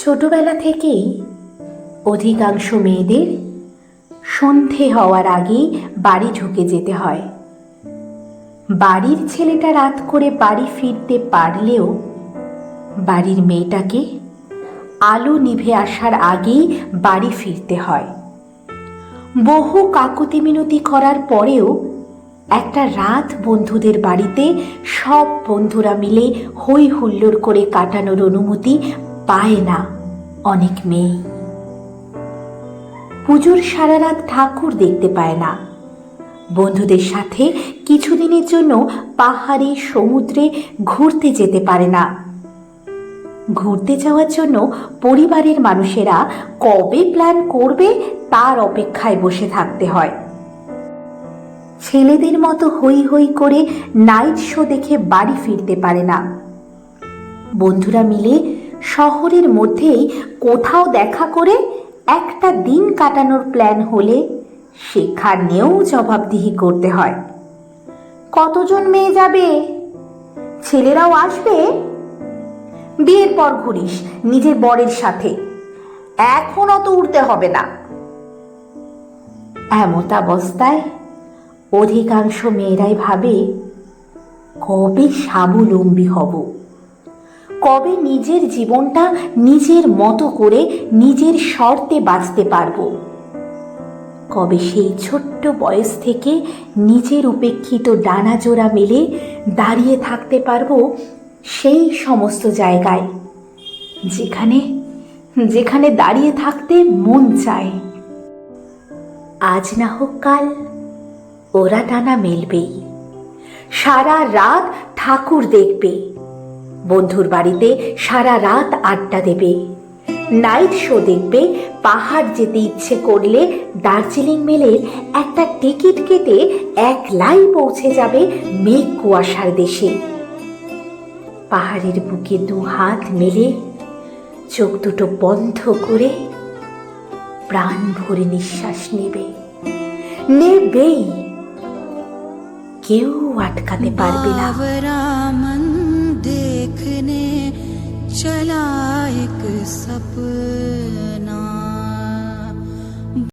ছোটবেলা থেকেই অধিকাংশ মেয়েদের সন্ধে হওয়ার আগেই বাড়ি ঢুকে যেতে হয়। বাড়ির ছেলেটা রাত করে বাড়ি ফিরতে পারলেও বাড়ির মেয়েটাকে আলো নিভে আসার আগেই বাড়ি ফিরতে হয়। বহু কাকুতি মিনতি করার পরেও একটা রাত বন্ধুদের বাড়িতে সব বন্ধুরা মিলে হই হুল্লোড় করে কাটানোর অনুমতি পায় না অনেক মেয়ে। পুজোর সারা রাত ঠাকুর দেখতে পায় না। বন্ধুদের সাথে কিছুদিনের জন্য পাহাড়ে, সমুদ্রে ঘুরতে যেতে পারে না। ঘুরতে যাওয়ার জন্য পরিবারের মানুষেরা কবে প্ল্যান করবে তার অপেক্ষায় বসে থাকতে হয়। ছেলেদের মতো হই হই করে নাইট শো দেখে বাড়ি ফিরতে পারে না। বন্ধুরা মিলে শহরের মধ্যেই কোথাও দেখা করে একটা দিন কাটানোর প্ল্যান হলে সেখানেও জবাবদিহি করতে হয়। কতজন মেয়ে যাবে? ছেলেরাও আসবে? বিয়ের পর ঘুরিস, নিজের বরের সাথে। এখন অত উঠতে হবে না। এমতাবস্থায় অধিকাংশ মেয়েরাই ভাবে, কবে স্বাবলম্বী হব? কবে নিজের জীবনটা নিজের মতো করে নিজের শর্তে বাঁচতে পারব? কবে সেই ছোট্ট বয়স থেকে নিজের উপেক্ষিত ডানা জোড়া মেলে দাঁড়িয়ে থাকতে পারব সেই সমস্ত জায়গায়, যেখানে যেখানে দাঁড়িয়ে থাকতে মন চায়। আজ না হোক কাল ওরা ডানা মেলবেই, সারা রাত ঠাকুর দেখবে। বন্ধুর বাড়িতে সারা রাত আড্ডা দেবে। নাইট শো দেখবে, পাহাড় যেতে ইচ্ছে করলে দার্জিলিং মেলের একটা টিকিট কেটে একলাই পৌঁছে যাবে মেঘ কুয়াশার দেশে। পাহাড়ের বুকে দু হাত মেলে, চোখ দুটো বন্ধ করে প্রাণ ভরে নিঃশ্বাস নেবে। নেবেই। কেউ আটকাতে পারবে না। चला सपना।